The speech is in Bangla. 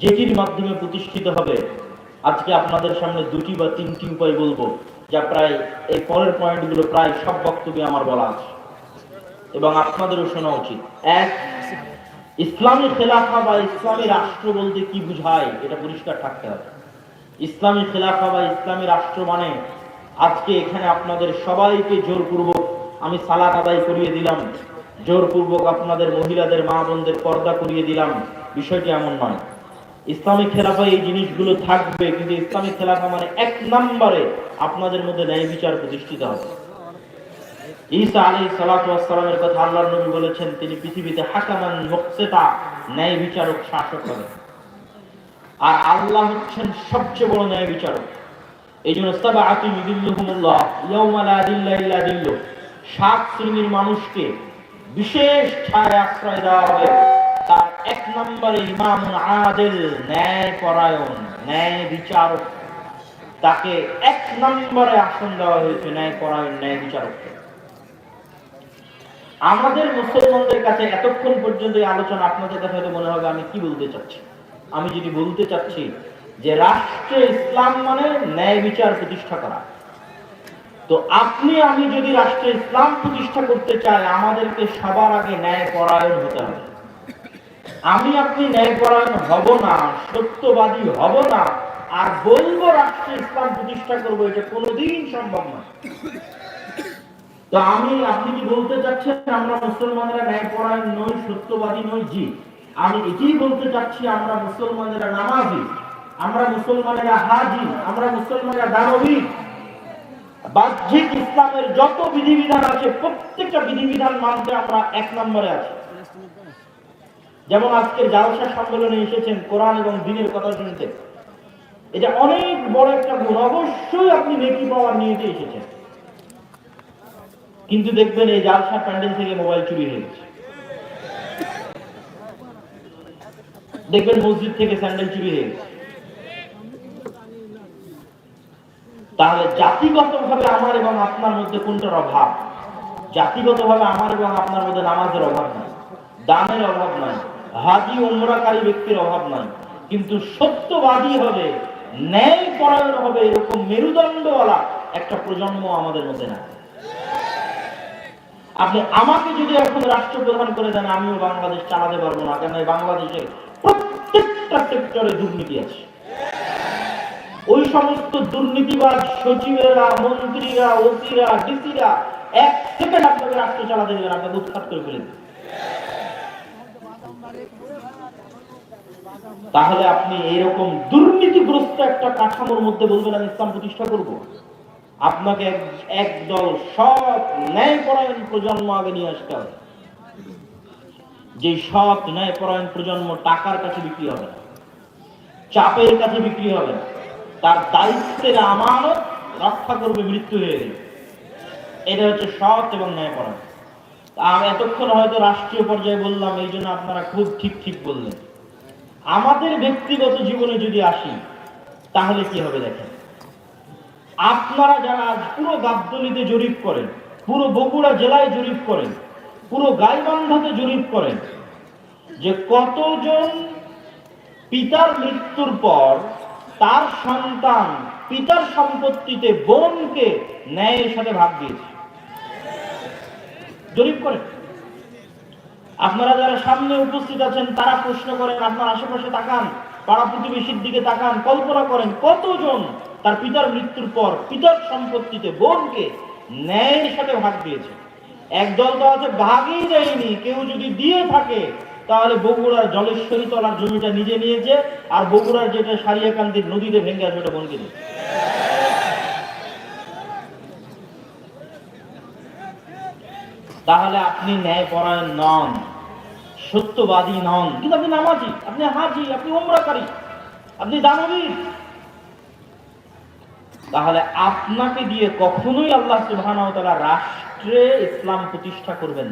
যেটির মাধ্যমে প্রতিষ্ঠিত হবে, আজকে আপনাদের সামনে দুটি বা তিনটি উপায় বলব, যা প্রায় এই পরের পয়েন্টগুলো প্রায় সব বক্তব্যে আমার বলা আছে। এবং আপনাদেরও শোনা উচিত। এক, ইসলামী খেলাফা বা ইসলামী রাষ্ট্র বলতে কি বুঝায়, এটা পরিষ্কার থাকতে হবে। ইসলামী খেলাফা বা ইসলামী রাষ্ট্র মানে আজকে এখানে আপনাদের সবাইকে জোরপূর্বক আমি সালাত আদায় করিয়ে দিলাম, জোরপূর্বক আপনাদের মহিলাদের মা বোনদের পর্দা করিয়ে দিলাম, বিষয়টি এমন নয়। ইসলামী খেলাফা এই জিনিসগুলো থাকবে, কিন্তু ইসলামী খেলাফা মানে এক নম্বরে আপনাদের মধ্যে ন্যায় বিচার প্রতিষ্ঠিত হবে। ঈসা আলী সালামের কথা আল্লাহ নবী বলেছেন, তিনি পৃথিবীতে হাকামান মুকসেতা ন্যায় বিচারক, শাসক হবেন। আর আল্লাহ হচ্ছেন সবচেয়ে বড় ন্যায় বিচারক। এই জন্য দিল্লা ইল্লা দিল্লুহ সাত শ্রেণির মানুষকে বিশেষ ছায় আশ্রয় দেওয়া হবে। এক নম্বরে ইমাম আদেল ন্যায় পরায়ণ ন্যায় বিচারক। তাকে এক নম্বরে আসন দেওয়া হয়েছে ন্যায় পরায়ণ ন্যায় বিচারককে আমাদের মুসলমানদের কাছে এতক্ষণ পর্যন্ত এই আলোচনা, আপনাদের কাছে হয়তো মনে হবে আমি কি বলতে চাচ্ছি? আমি যদি বলতে চাচ্ছি যে রাষ্ট্রে ইসলাম মানে ন্যায় বিচার প্রতিষ্ঠা করা। তো আপনি, আমি যদি রাষ্ট্রে ইসলাম প্রতিষ্ঠা করতে চাই, আমাদেরকে সবার আগে ন্যায় পরায়ণ হতে হবে। আমি আপনি ন্যায় পরায়ণ হব না, সত্যবাদী হব না, আর বলব রাষ্ট্রে ইসলাম প্রতিষ্ঠা করব এটা কোনোদিন সম্ভব নয়। তো আমি, আপনি কি বলতে চাচ্ছেন, আমরা মুসলমানেরা ন্যায়পরায়ণ নই, সত্যবাদী নই? জি। আমি এটাই বলতে চাচ্ছি, আমরা মুসলমানেরা নামাজি, আমরা মুসলমানেরা হাজি, আমরা মুসলমানেরা দানবীর বাহ্যিক ইসলামের যত বিধিবিধান আছে, প্রত্যেকটা বিধিবিধান মানতে আমরা এক নম্বরে আছি। যেমন আজকের জালসা সম্মেলনে এসেছেন কোরআন এবং দিনের কথা শুনতে। এটা অনেক বড় একটা গুণ অবশ্যই আপনি নেকি পাওয়ার নিয়েতে এসেছেন। কিন্তু দেখবেন এই জালসা প্যান্ডেল থেকে মোবাইল চুরি হয়ে গেছে। দেখবেন মসজিদ থেকে স্যান্ডেল চুরি হয়ে গেছে। তাহলে জাতিগত ভাবে আমার এবং আপনার মধ্যে কোনটার অভাব? জাতিগত ভাবে আমার এবং আপনার মধ্যে নামাজের অভাব নাই, দানের অভাব নাই। হাজি উমরাকারী ব্যক্তির অভাব নাই। কিন্তু সত্যবাদী হবে, ন্যায় পরায়ণ হবে এরকম মেরুদণ্ডওয়ালা একটা প্রজন্ম আমাদের মধ্যে নাই। আপনি আমাকে যদি এখন রাষ্ট্রপ্রধান করে দেন, আমিও বাংলাদেশ চালাতে পারব না। কেন? বাংলাদেশে প্রত্যেকটা সেক্টরে দুর্নীতি আছে। ওই সমস্ত দুর্নীতিবাজ সচিবেরা, মন্ত্রীরা, ওসিরা, ডিসিরা, এক সেকেন্ড আপনাকে রাষ্ট্র চালাতে দেবেন আপনাকে উৎখাত করে ফেলে দেবেন। তাহলে আপনি এরকম দুর্নীতিগ্রস্ত একটা কাঠামোর মধ্যে বলবেন, আমি ইসলাম প্রতিষ্ঠা করব আপনাকে এক- একদল সৎ ন্যায়পরায়ণ প্রজন্ম আগে নিয়ে আসতে হবে। যে সৎ ন্যায়পরায়ণ প্রজন্ম টাকার কাছে বিক্রি হবে না, চাপের কাছে বিক্রি হবে না, তার দায়িত্বের আমানত রক্ষা করবে মৃত্যু হয়ে গেলে। এটা হচ্ছে সৎ এবং ন্যায়পরায়ণ। আমি এতক্ষণ হয়তো রাষ্ট্রীয় পর্যায়ে বললাম, এই জন্য আপনারা খুব ঠিক ঠিক বললেন। আমাদের ব্যক্তিগত জীবনে যদি আসি, তাহলে কি হবে দেখেন? আপনারা যারা পুরো গাবদলিতে জরিপ করেন, পুরো বগুড়া জেলায় জরিপ করেন, পুরো গাইবান্ধাতে জরিপ করেন, যে কতজন পিতার মৃত্যুর পর তার সন্তান, পিতার সম্পত্তিতে বোনকে ন্যায়ের সাথে ভাগ দিয়েছে। জরিপ করেন আপনারা যারা সামনে উপস্থিত আছেন, তারা প্রশ্ন করেন, আপনার আশেপাশে তাকান, পাড়া প্রতিবেশীর দিকে তাকান, কল্পনা করেন কতজন তার পিতার মৃত্যুর পর পিতার সম্পত্তিতে বোনকে ন্যায়ের সাথে ভাগ দিয়েছে। একদল তো আছে, ভাগই দেয়নি, কেউ যদি দিয়ে থাকে, তাহলে বগুড়ার জলেশ্বরী তলার জমিটা নিজে নিয়েছে, আর বগুড়ার যেটা সারিয়াকান্দির নদীতে ভেঙে আছে, ওটা বোনকে দিয়েছে। তাহলে আপনি ন্যায়পরায়ণ নন, সত্যবাদী নন কিন্তু আপনি নামাজি, আপনি হাজি, আপনি ওমরাকারী আপনি দানবীর তাহলে আপনাকে দিয়ে কখনোই আল্লাহ সুবাহ রাষ্ট্রে ইসলাম প্রতিষ্ঠা করবেন।